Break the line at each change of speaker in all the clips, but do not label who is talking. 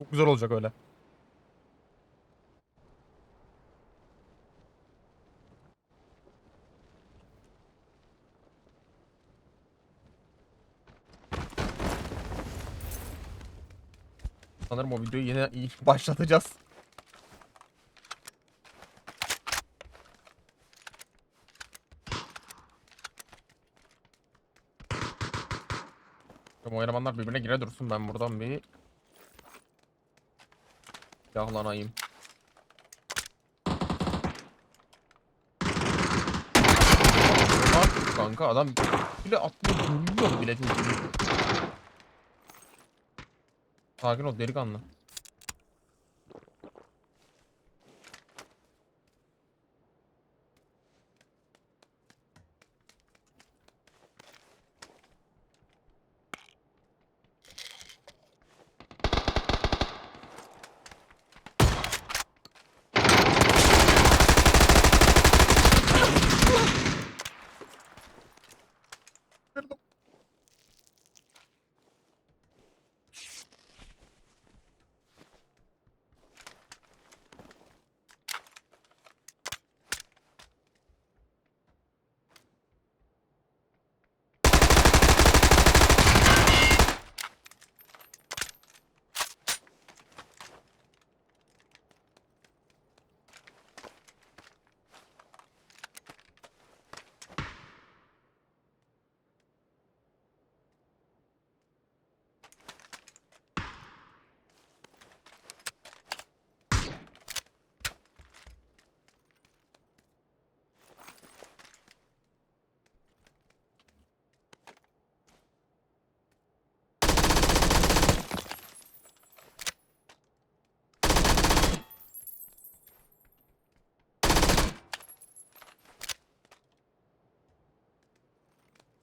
Çok güzel olacak öyle. Sanırım o videoyu yine başlatacağız. O elemanlar birbirine gire dursun ben buradan bir Yahlanayım. Bak kanka adam bile atlıyor duyuyor bile. Sakin ol delikanlı.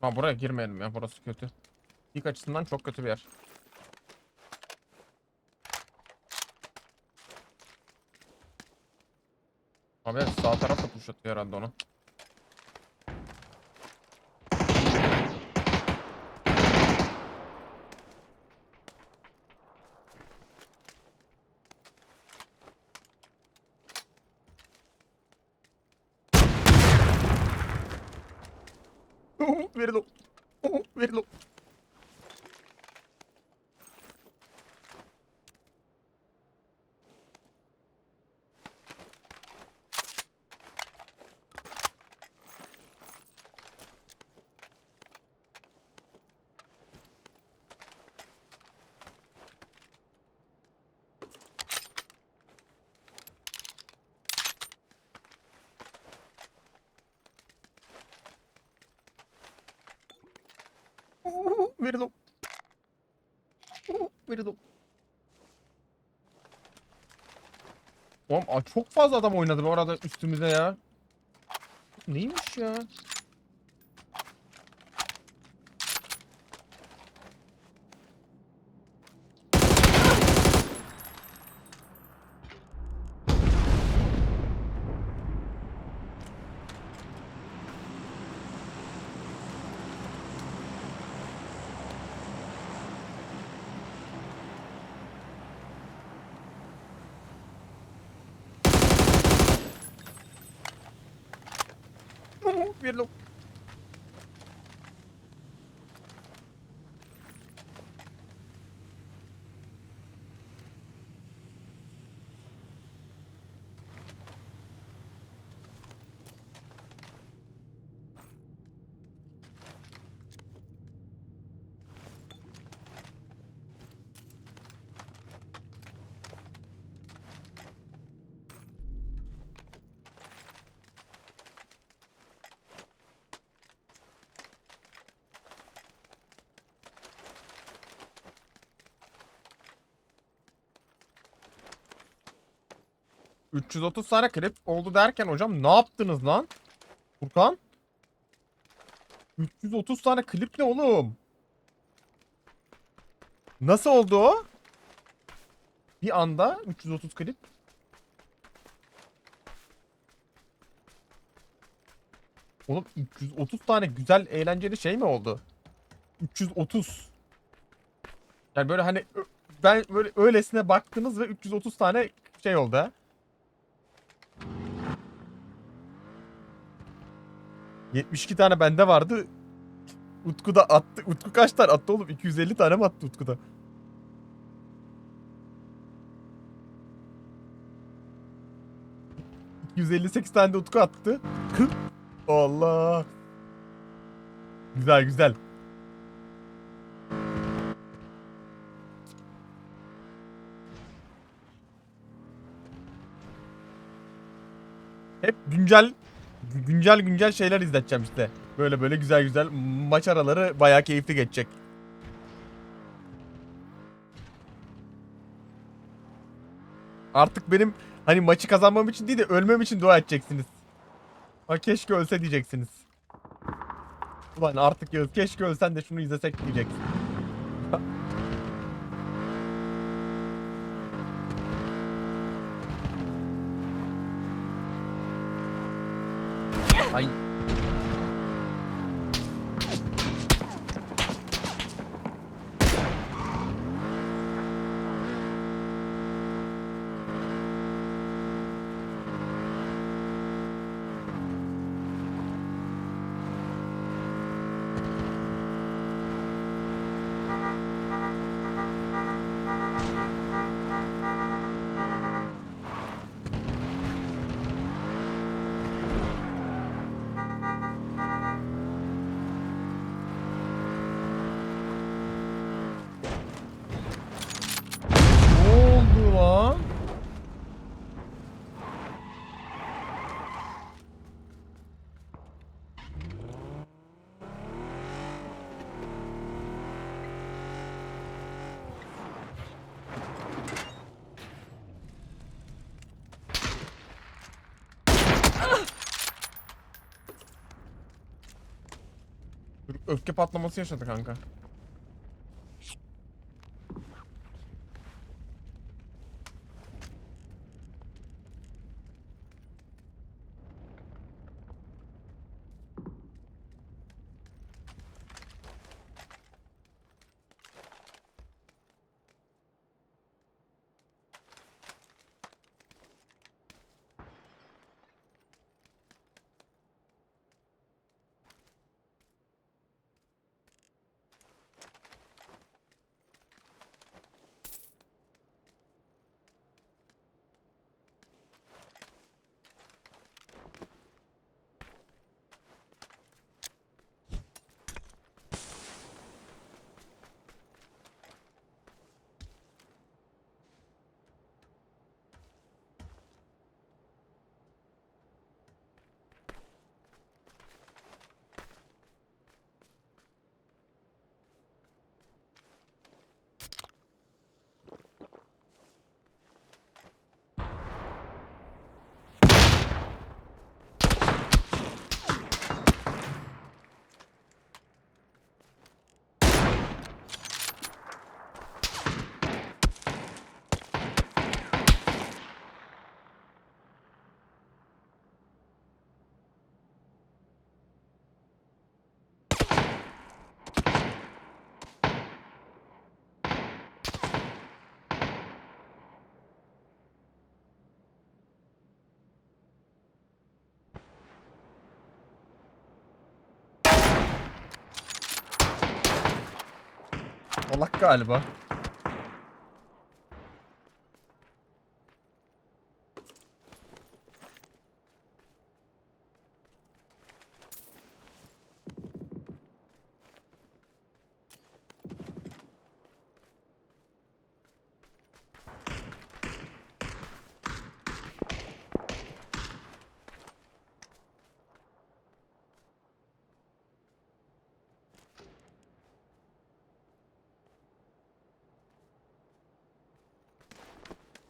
Ha buraya girmeyelim ya burası kötü. İlk açısından çok kötü bir yer. Abi sağ taraf da push atıyor herhalde onu. Verin o. Verin o. Verin o. Verin o. Oğlum çok fazla adam oynadı bu arada üstümüze ya. Neymiş ya? Verin o. ...330 tane klip oldu derken hocam ne yaptınız lan? Furkan? 330 tane klip ne oğlum? Nasıl oldu o? Bir anda 330 klip. Oğlum 330 tane güzel eğlenceli şey mi oldu? 330. Yani böyle hani ben böyle öylesine baktınız ve 330 tane şey oldu 72 tane bende vardı. Utku da attı. Utku kaç tane attı oğlum? 250 tane mi attı Utku da? ...258 tane de Utku attı. Allah. Güzel güzel. Hep güncel güncel güncel şeyler izleteceğim işte. Böyle böyle güzel güzel maç araları bayağı keyifli geçecek. Artık benim hani maçı kazanmam için değil de ölmem için dua edeceksiniz. Ha keşke ölse diyeceksiniz. Ulan artık Yağız keşke ölsen de şunu izlesek diyeceksin. Ay. Ne Öfke patlaması yaşadı kanka. Salak galiba.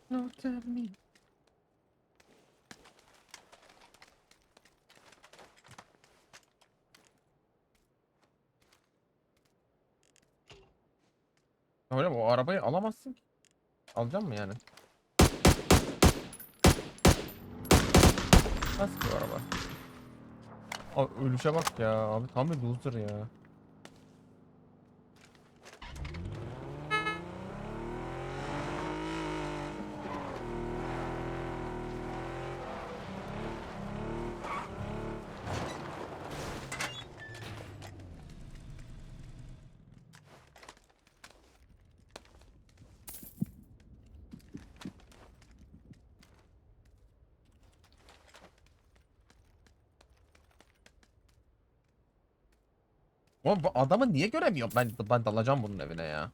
No tell me. Öyle mi? Arabayı alamazsın ki. Alacağım mı yani? Nasıl bir araba? Abi ölüşe bak ya. Abi tam bir loser ya. Oğlum bu adamı niye göremiyorum? Ben ben dalacağım bunun evine ya.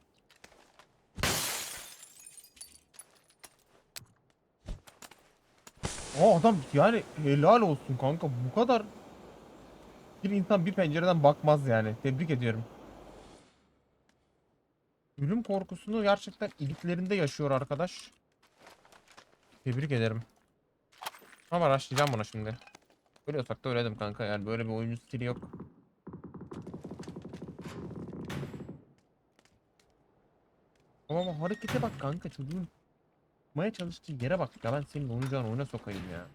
O adam yani helal olsun kanka bu kadar bir insan bir pencereden bakmaz yani. Tebrik ediyorum. Ölüm korkusunu gerçekten iliklerinde yaşıyor arkadaş. Tebrik ederim. Ama araştıracağım bunu şimdi. Ölüyorsak da ölelim kanka yani böyle bir oyun stili yok. Ama harekete bak kanka çocuğun Maya çalıştığı yere bak ya ben senin oynayacağın oyuna sokayım ya.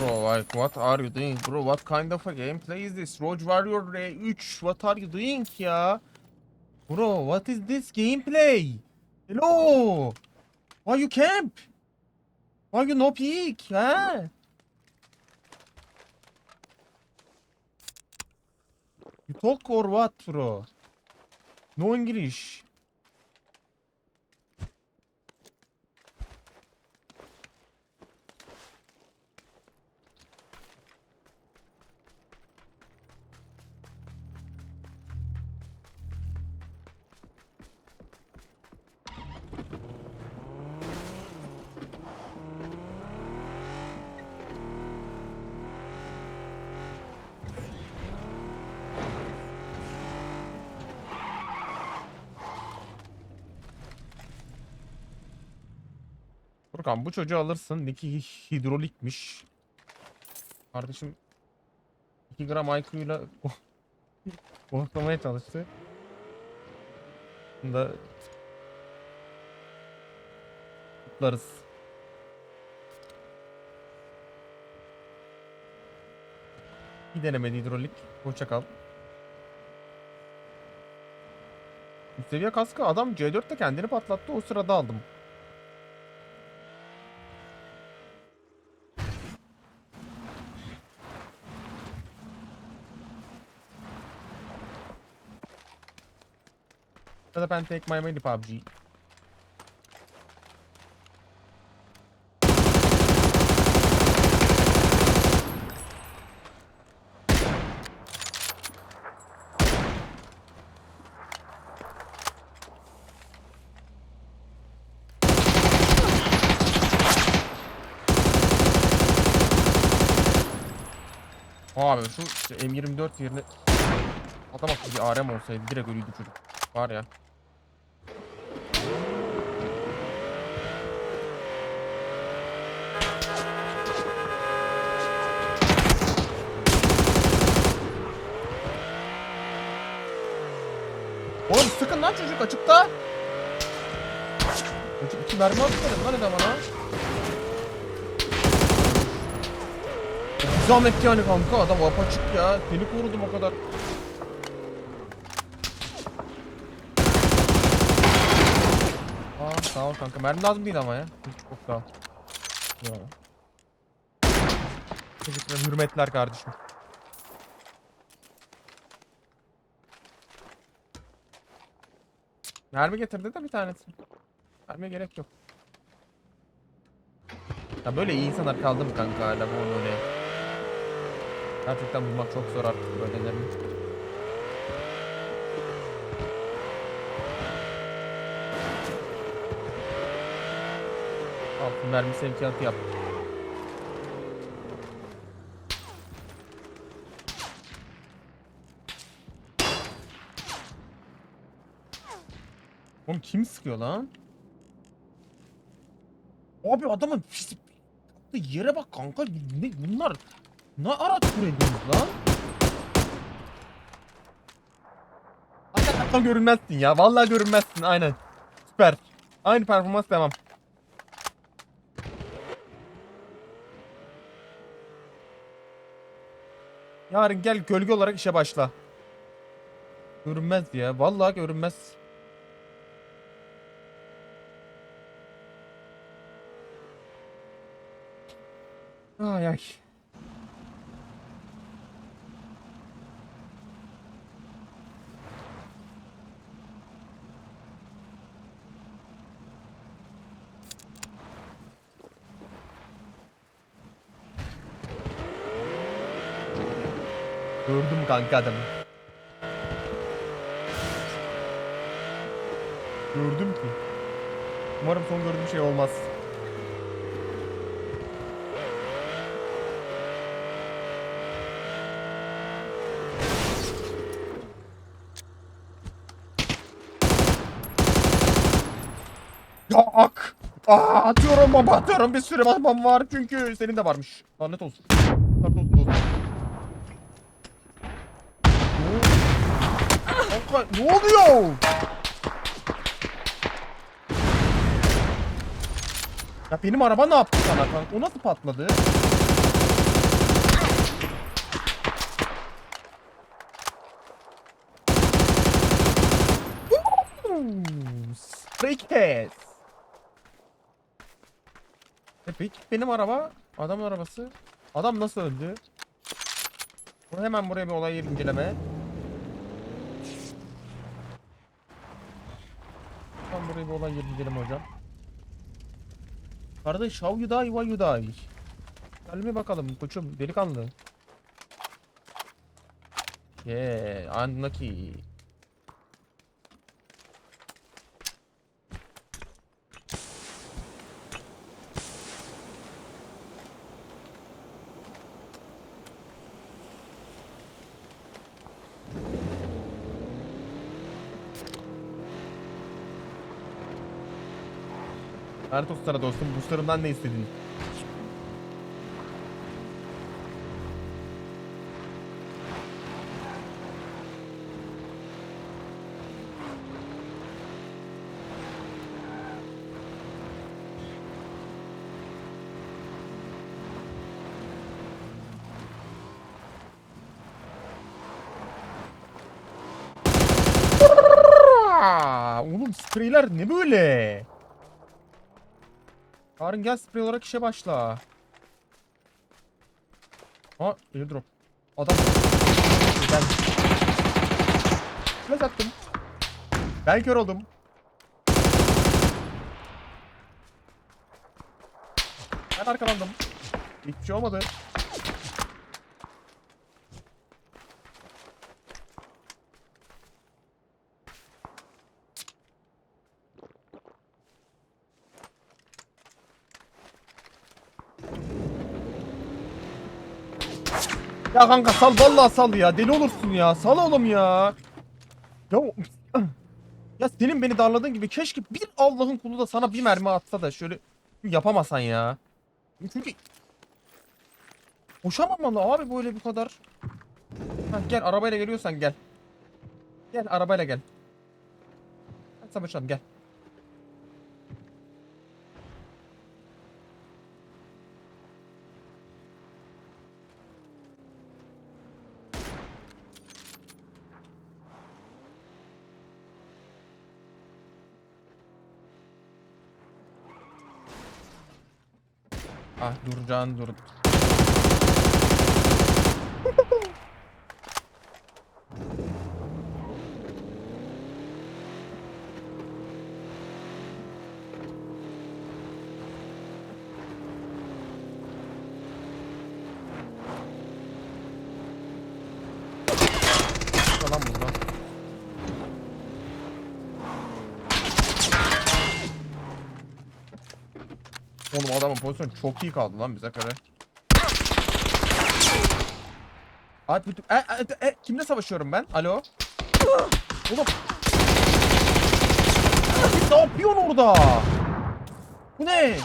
Bro like what are you doing bro? What kind of a gameplay is this? Road Warrior R3 what are you doing ya Bro what is this gameplay? Hello? Why you camp? Why you no peek ha? You talk or what bro? No English Furkan bu çocuğu alırsın. Niki hidrolikmiş. Kardeşim 2 gram IQ'yla korklamaya çalıştı. Bunu da kutlarız. Bir denemedi hidrolik. Hoşça kal. Üst seviye kaskı adam C4'te kendini patlattı. O sırada aldım. Ya da ben take my money PUBG. Abi şu işte M24 yerine adam akıllı bir ARM olsaydı direkt ölüydü çocuk. Var ya. Oğlum sıkın lan çocuk açıkta. Çocuk iki mermi atmadın lan adam bana. Zahmet yani kanka adam apaçık ya. Seni korudum o kadar. Aa sağ ol kanka. Mermi lazım değil ama ya. Çok sağ ol. Teşekkürler. Hürmetler kardeşim. Mermi getirdi de bir tanesi. Mermiye gerek yok. Ya böyle iyi insanlar kaldı mı kanka hala bu oynayan? Gerçekten bulmak çok zor artık böylelerini. Altın mermi sevkiyatı yap. Kim sıkıyor lan? Abi adamın fizik yere bak kanka. Ne bunlar ne araç kuruyorsunuz lan? Hakikaten görünmezsin ya. Vallahi görünmezsin. Aynen. Süper. Aynı performans devam. Yarın gel gölge olarak işe başla. Görünmez ya. Vallahi görünmez Ay ay. Gördüm kanka adamı. Gördüm ki. Umarım son gördüğüm şey olmaz. Ya ak! Aa, atıyorum baba atıyorum bir sürü bomba var çünkü senin de varmış. Lanet olsun. Lanet olsun dostum. Kanka ne oluyor? Ya benim araba ne yaptı sana kanka? O nasıl patladı? Stray Cats. E peki benim araba, adamın arabası. Adam nasıl öldü? Bu hemen buraya bir olay inceleme. Tam buraya bir olay inceleme hocam. Kardeş how you die why you die? Gel mi bakalım koçum delikanlı. Yeah, unlucky. Sana dostum. Boostlarımdan ne istedin? Aa, Oğlum spreyler ne böyle? Harun gel sprey olarak işe başla. Ha airdrop. Adam. Gel. Flash attım. Ben kör oldum. Ben arkalandım. Hiçbir şey olmadı. Ya kanka sal vallahi sal ya. Deli olursun ya. Sal oğlum ya. Ya ya senin beni darladığın gibi keşke bir Allah'ın kulu da sana bir mermi atsa da şöyle yapamasan ya. Çünkü Koşamamalı abi böyle bu kadar. Heh, gel arabayla geliyorsan gel. Gel arabayla gel. Hadi savaşalım gel. Ah dur can dur. Lan buradan. Oğlum adamın pozisyonu çok iyi kaldı lan bize kare. Abi bütün... E, e, e, kimle savaşıyorum ben? Alo? Oğlum. Abi ne orada? Bu ne?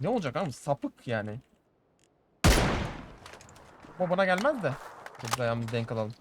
Ne olacak abi? Sapık yani. Bu bana gelmez de. Biz ayağımızı denk alalım.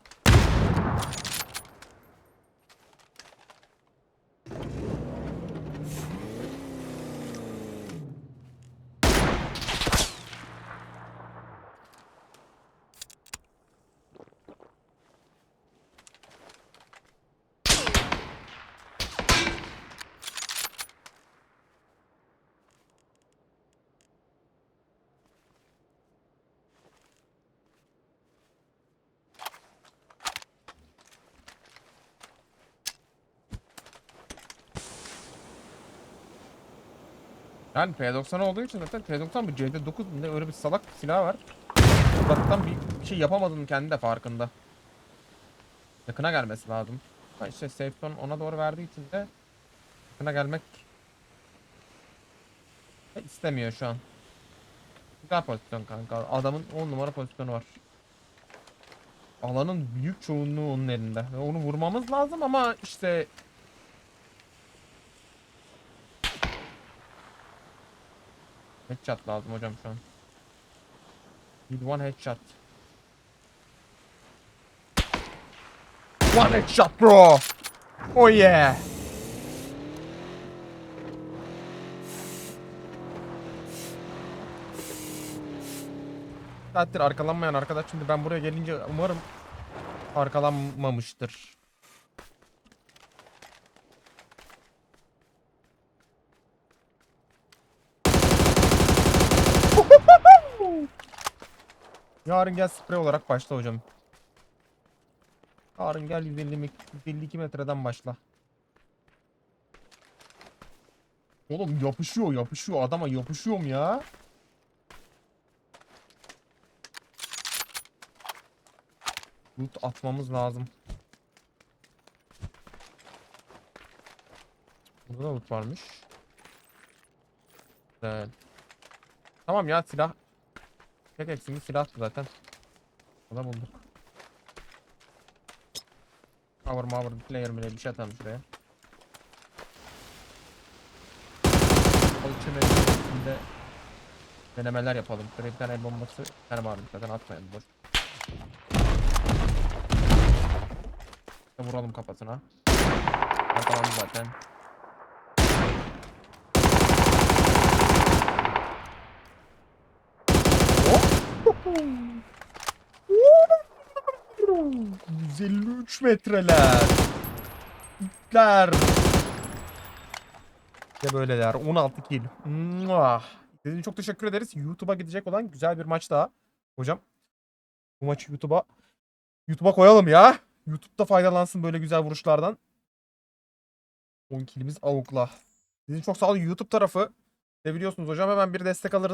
Yani P90 olduğu için zaten P90 bir CD9 mu ne öyle bir salak bir silah var. Uzaktan bir, şey yapamadığının kendi de farkında. Yakına gelmesi lazım. Ha işte safe zone ona doğru verdiği için de yakına gelmek istemiyor şu an. Güzel pozisyon kanka. Adamın 10 numara pozisyonu var. Alanın büyük çoğunluğu onun elinde. Onu vurmamız lazım ama işte Headshot lazım hocam şu an. Need one headshot. One headshot bro. Oh yeah. Saattir arkalanmayan arkadaş şimdi ben buraya gelince umarım arkalanmamıştır. Yarın gel sprey olarak başla hocam. Yarın gel 150 mi- 152 metreden başla. Oğlum yapışıyor yapışıyor adama yapışıyorum ya. Loot atmamız lazım. Burada da loot varmış. Güzel. Tamam ya silah. Tek eksimiz silahtı zaten. Onu da bulduk. Power power player mi ne bir şey atalım şuraya. O içine içinde denemeler yapalım. Şuraya bir tane el bombası, bir tane varmış zaten atmayalım boş. Vuralım kafasına. Arkalandı zaten. Oh! 153 metreler. İtler. Ya böyleler. 16 kill. İçin çok teşekkür ederiz. YouTube'a gidecek olan güzel bir maç daha. Hocam. Bu maçı YouTube'a YouTube'a koyalım ya. YouTube'da faydalansın böyle güzel vuruşlardan. 10 killimiz avukla. Sizin çok sağ olun YouTube tarafı. Seviyorsunuz hocam hemen bir destek alırız.